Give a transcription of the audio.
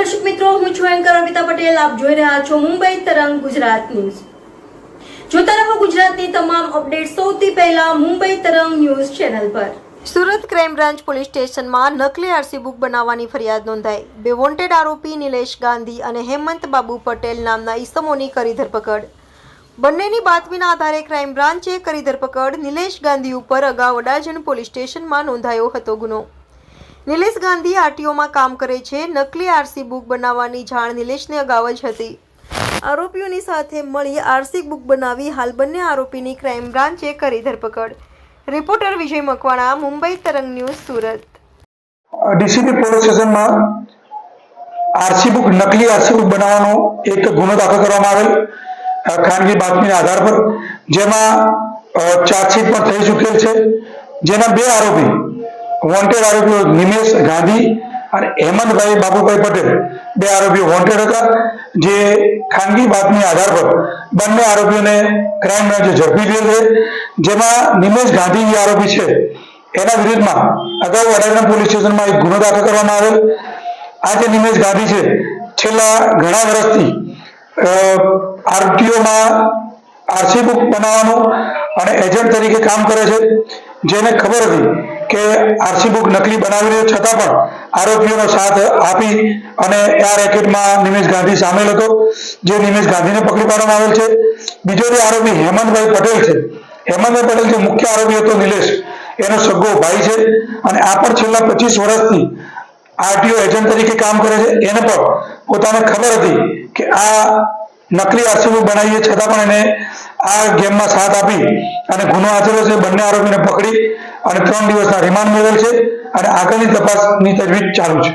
મિત્રો, હું છું એન્કર અમિતા પટેલ. આપ જોઈ રહ્યા છો મુંબઈ તરંગ ગુજરાત ન્યૂઝ. જોતા રહો ગુજરાતની તમામ અપડેટ સૌથી પહેલા મુંબઈ તરંગ ન્યૂઝ ચેનલ પર. સુરત ક્રાઇમ બ્રાન્ચ પોલીસ સ્ટેશનમાં નકલી આરસી બુક બનાવવાની ફરિયાદ નોંધાઈ. બે વોન્ટેડ આરોપી નિલેશ ગાંધી અને હેમંત બાબુ પટેલ નામના ઈસમોની કરી ધરપકડ. બંનેની બાતમીના આધારે ક્રાઇમ બ્રાન્ચે કરી ધરપકડ. નિલેશ ગાંધી ઉપર અગાઉ અડાજણ પોલીસ સ્ટેશનમાં નોંધાયો હતો ગુનો. નિલેશ ગાંધી આરટીઓમાં કામ કરે છે. નકલી આરસી બુક બનાવવાની જાણ નિલેશને અગાઉ જ હતી. આરોપીઓની સાથે મળી આરસી બુક બનાવી હાલ બંને આરોપીની ક્રાઇમ બ્રાન્ચે કરી ધરપકડ. Reporter Vijay Makwana, Mumbai Tarang news, Surat. DCP police સ્ટેશનમાં આરસી બુક, નકલી આરસી બુક બનાવવાનો એક ગુનો દાખલ કરવામાં આવેલ. ખાનગી બાતમીના આધાર પર જેમાં ચાર્જશીટ પણ થઈ ચૂકેલ છે. જેના બે આરોપી વોન્ટેડ આરોપીઓ નિમેશ ગાંધી અને હેમંતભાઈ બાબુભાઈ પટેલ બે આરોપીઓ વોન્ટેડ હતા, જે ખાનગી બાતમી આધાર પર બંને આરોપીઓને ક્રાઇમ બ્રાન્ચે ઝડપી લીધેલ છે. જેમાં નિમેશ ગાંધી જે આરોપી છે, એના વિરુદ્ધમાં અગાઉ અડાજણ પોલીસ સ્ટેશનમાં એક ગુનો દાખલ કરવામાં આવેલ. આ જે નિમેશ ગાંધી છે, છેલ્લા ઘણા વર્ષથી આરટીઓમાં આરસી બુક બનાવવાનું અને એજન્ટ તરીકે કામ કરે છે. જેને ખબર હતી કે આરસી બુક નકલી બનાવી રહ્યો છતાં પણ આરોપીઓનો સાથ આપી અને આ રેકેટમાં નિમેશ ગાંધી સામેલ હતો. જે નિમેશ ગાંધીને પકડી પાડવામાં આવેલ છે. બીજો જે આરોપી હેમંતભાઈ પટેલ છે. હેમંતભાઈ પટેલ જે મુખ્ય આરોપી હતો નિલેશ. એનો સગો ભાઈ છે અને આ પણ છેલ્લા પચીસ વર્ષથી આરટીઓ એજન્ટ તરીકે કામ કરે છે. એને પણ પોતાને ખબર હતી કે આ નકલી આરસીબુ બનાવીએ છતાં પણ એને આ ગેમમાં સાથ આપી અને ગુનો આચર્યો છે, બંને આરોપીને પકડી અને ત્રણ દિવસના રિમાન્ડ મેળવેલ છે અને આગળની તપાસની તજવીજ ચાલુ છે.